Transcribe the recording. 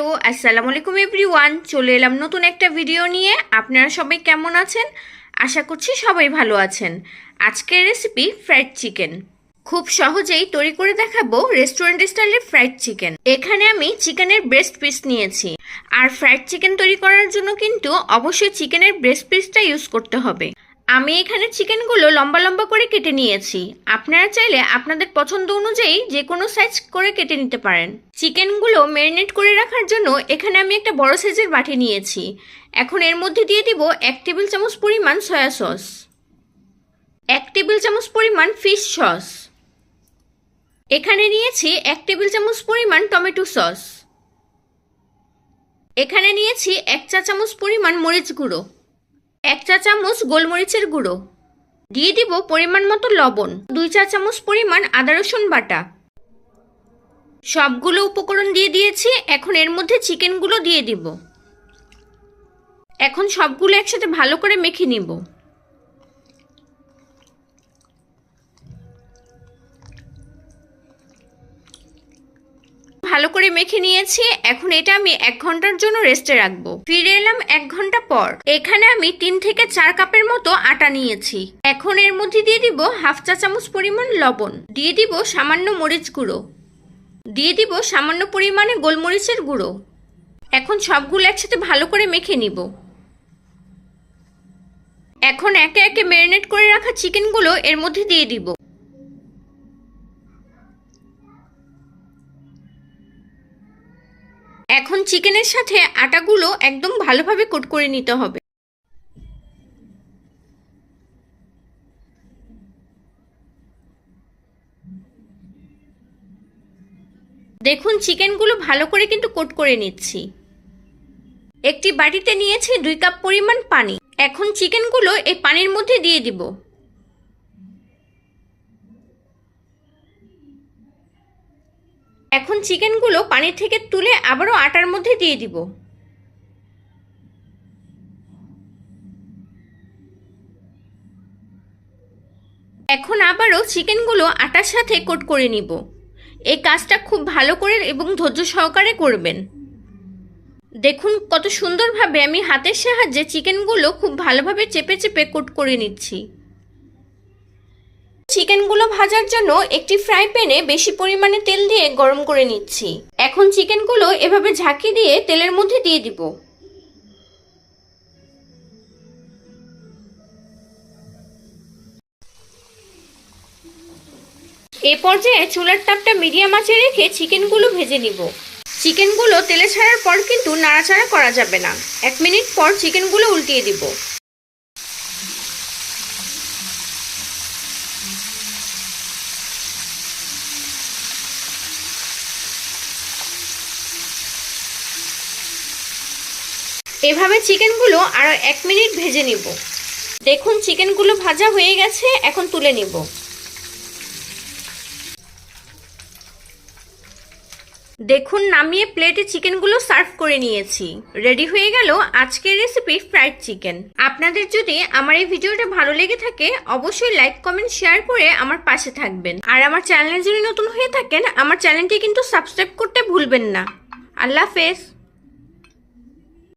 Hello আসসালামু আলাইকুম everyone. চলে এলাম নতুন একটা ভিডিও নিয়ে। আপনারা সবাই কেমন আছেন? আশা করছি সবাই ভালো আছেন। আজকের রেসিপি ফ্রাইড চিকেন খুব সহজেই তৈরি করে দেখাবো রেস্টুরেন্ট স্টাইলের ফ্রাইড চিকেন এখানে আমি চিকেনের ব্রেস্ট পিস নিয়েছি। আর ফ্রাইড চিকেন তৈরি করার জন্য কিন্তু অবশ্যই চিকেনের ব্রেস্ট পিসটা ইউজ করতে হবে। আমি এখানে চিকেনগুলো লম্বা লম্বা করে কেটে নিয়েছি। আপনারা চাইলে আপনাদের পছন্দ অনুযায়ী যে কোনো সাইজ করে কেটে নিতে পারেন। চিকেনগুলো ম্যারিনেট করে রাখার জন্য এখানে আমি একটা বড় সাইজের বাটি নিয়েছি। এখন এর মধ্যে দিয়ে দিব এক টেবিল চামচ পরিমাণ সয়া সস এক টেবিল চামচ পরিমাণ ফিশ সস এখানে নিয়েছি এক টেবিল চামচ পরিমাণ টমেটো সস এখানে নিয়েছি এক চা চামচ পরিমাণ মরিচ গুঁড়ো। এক চা চামচ গোলমরিচের গুঁড়ো। দিয়ে দিব পরিমাণ মতো লবণ। দুই চা চামচ পরিমাণ আদা রসুন বাটা। সবগুলো উপকরণ দিয়ে দিয়েছি, এখন এর মধ্যে চিকেনগুলো দিয়ে দিব। এখন সবগুলো একসাথে ভালো করে মেখে নিব। ভালো করে মেখে নিয়েছি। এখন এটা আমি এক ঘণ্টার জন্য রেস্টে রাখব। ফিরে এলাম এক ঘণ্টা পর। এখানে আমি তিন থেকে চার কাপের মতো আটা নিয়েছি। এখন এর মধ্যে দিয়ে দিব হাফ চা চামচ পরিমাণ লবণ। দিয়ে দিব সামান্য মরিচ গুঁড়ো। দিয়ে দিব সামান্য পরিমাণে গোলমরিচের গুঁড়ো। এখন সবগুলো একসাথে ভালো করে মেখে নিব। এখন একে একে ম্যারিনেট করে রাখা চিকেনগুলো এর মধ্যে দিয়ে দিব। এখন চিকেনের সাথে আটাগুলো একদম ভালোভাবে কোট করে নিতে হবে। দেখুন, চিকেনগুলো ভালো করে কিন্তু কোট করে নিচ্ছি। একটি বাটিতে নিয়েছি দুই কাপ পরিমাণ পানি। এখন চিকেনগুলো এই পানির মধ্যে দিয়ে দিব। এখন চিকেনগুলো পানির থেকে তুলে আবারও আটার মধ্যে দিয়ে দিব। এখন আবারও চিকেনগুলো আটার সাথে কোট করে নিব। এই কাজটা খুব ভালো করে এবং ধৈর্য সহকারে করবেন। দেখুন কত সুন্দরভাবে আমি হাতের সাহায্যে চিকেনগুলো খুব ভালোভাবে চেপে চেপে কোট করে নিচ্ছি। চিকেনগুলো ভাজার জন্য একটি ফ্রাই প্যানে বেশি পরিমাণে তেল দিয়ে গরম করে নিচ্ছি। এখন চিকেনগুলো এভাবে ঝাঁকি দিয়ে তেলের মধ্যে দিয়ে দিব। এ পর্যায়ে চুলার তাপটা মিডিয়াম আঁচে রেখে চিকেনগুলো ভেজে নিব। চিকেনগুলো তেলে ছাড়ার পর কিন্তু নাড়াচাড়া করা যাবে না। এক মিনিট পর চিকেনগুলো উল্টিয়ে দিব। এভাবে চিকেনগুলো আরও এক মিনিট ভেজে নিব। দেখুন, চিকেনগুলো ভাজা হয়ে গেছে, এখন তুলে নিব। দেখুন, নামিয়ে প্লেটে চিকেনগুলো সার্ভ করে নিয়েছি। রেডি হয়ে গেল আজকের রেসিপি ফ্রাইড চিকেন। আপনাদের যদি আমার এই ভিডিওটা ভালো লেগে থাকে, অবশ্যই লাইক, কমেন্ট, শেয়ার করে আমার পাশে থাকবেন। আর আমার চ্যানেলে যদি নতুন হয়ে থাকেন, আমার চ্যানেলটি কিন্তু সাবস্ক্রাইব করতে ভুলবেন না। আল্লাহ হাফেজ।